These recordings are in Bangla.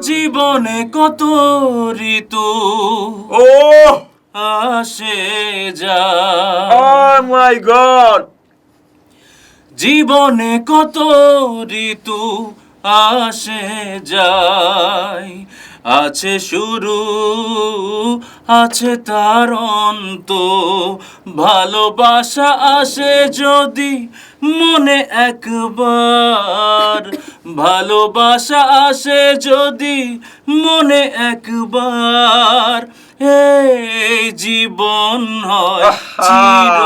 জীবনে কত ঋতু ও আসে যা। My god! জীবনে কত ঋতু আসে যায়। আছে শুরু আছে তার অন্ত। ভালোবাসা আসে যদি মনে একবার। ভালোবাসা আসে যদি মনে একবার। এই জীবন হয় চির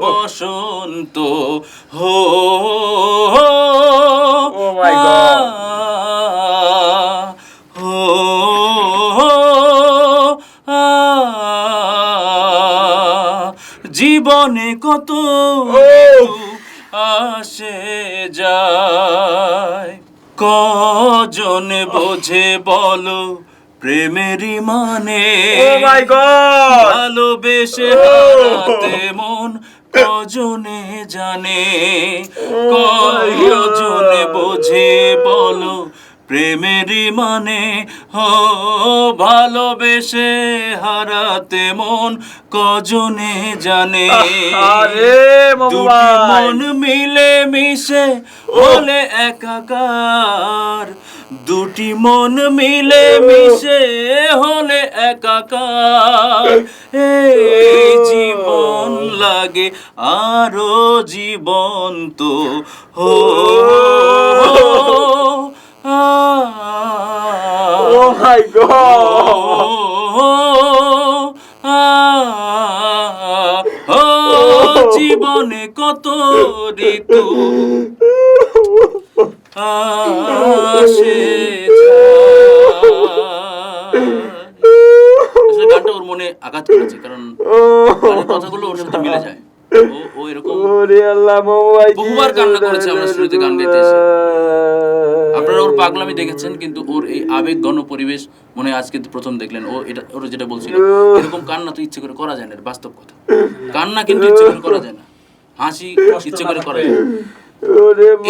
বসন্ত হো জীবনে কত আসে যায়। কজনে বোঝে বলো প্রেমেরই মানে? গড ভালোবেসে Oh! হারাতে মন কজনে জানে? কজনে বোঝে বলো প্রেমেরই মানে হো ভালোবেসে হারাতে মন কজনে জানে। মন মিলে মিশে হলে একাকার। দুটি মন মিলে মিশে হলে একাকার। এই জীবন লাগে আরও জীবন্ত। হো মাই গড ও জীবনে কত ঋতু আসে আসলে গানটা ওর মনে আঘাত করেছে কারণ কথাগুলো ওর সাথে মিলে যায়। ও ও এরকম? ওরে আল্লাহ মামু বহুবার কান্না করেছে আমরা শুরুতে গান গাইতে এসে। আপনারা ওর পাগলামি দেখেছেন কিন্তু ওর এই আবেগ ঘন পরিবেশ মনে আজকে প্রথম দেখলেন। ও এটা ওর যেটা বলছিল এরকম কান্না তো ইচ্ছে করে করা যায় না বাস্তব কথা। কান্না কিন্তু ইচ্ছে করে করা যায় না হাসি ইচ্ছে করে করা যায় না।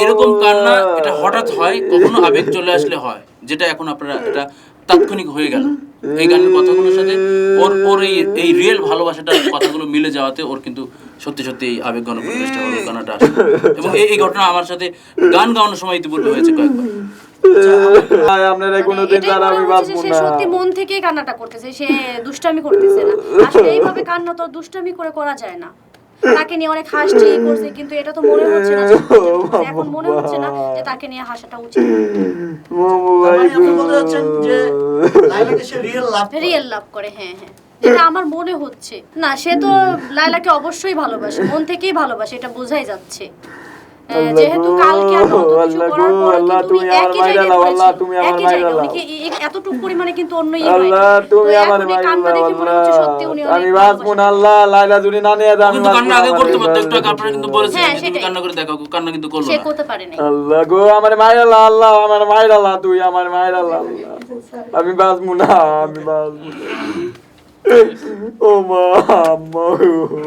এরকম কান্না এটা হঠাৎ হয় কখনো আবেগ চলে আসলে হয় যেটা এখন আপনারা এটা তাৎক্ষণিক হয়ে গেল। এই গানের কথাগুলোর সাথে ওর ওর এই এই রিয়েল ভালোবাসাটার কথাগুলো মিলে যাওয়াতে ওর কিন্তু সত্যি সত্যি এই আবেগ ঘন পরিবেশটা হলো গানাটা আসে। এবং এই এই ঘটনা আমার সাথে গান গাওয়ানোর সময় ইতিপূর্বে হয়েছে কয়েকবার। আপনারা কোনোদিন এটাই আমি বাঁচবো সে না। সত্যি মন থেকেই কান্নাটা করতেছে সে দুষ্টামি করতেছে না। আসলে এইভাবে কান্না তো দুষ্টামি করে করা যায় না। তাকে নিয়ে অনেক হাসছি করছে কিন্তু এটা তো মনে হচ্ছে না। এখন মনে হচ্ছে না যে তাকে নিয়ে হাসাটা উচিত। মামু ভাই মানে আপনি বলতে চাচ্ছেন যে লাইলাকে সে রিয়েল লাভ করে। রিয়েল লাভ করে হ্যাঁ হ্যাঁ। যেটা আমার মনে হচ্ছে। না সে তো লাইলাকে অবশ্যই ভালোবাসে মন থেকেই ভালোবাসে এটা বোঝাই যাচ্ছে। যেহেতু কালকে অত কিছু করার পরে কিন্তু তুমি একই জায়গায় তুমি আমার মাইরা এ- এতটুকু পরিমাণে কিন্তু অন্য ইয়ে আল্লাহ। তুমি আমার মাইরা উনি আল্লাহ। আমি বাঁচবো না আল্লাহ লাইলা যদি না নিয়ে যায় ও আমি কিন্তু কান্না আগে করতে আমার পারতো একটু আগে আপনারা কিন্তু বলেছেন হ্যাঁ, তুমি কান্না করে দেখো কান্না কিন্তু করল সে করতে পারে নাই আল্লাহ গো আমার মায়ের আল্লাহ আল্লাহ আমার মায়ের আল্লাহ তুই আমার মায়ের আল্লাহ আল্লাহ। আমি বাঁচবো না আমি বাঁচবো না। ও মা আম্মা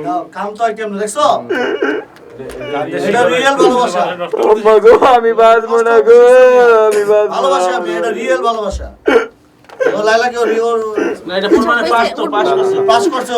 দাও, কাম তো আর কেমনে দেখছ এটা রিয়েল ভালোবাসা। গো আমি বাঁচবো না গো আমি বাঁচবো ভালোবাসা এটা রিয়েল ভালোবাসা। লাইলাকে ও রিয়েল না এটা পাস তো পাস করছে। পাস করছে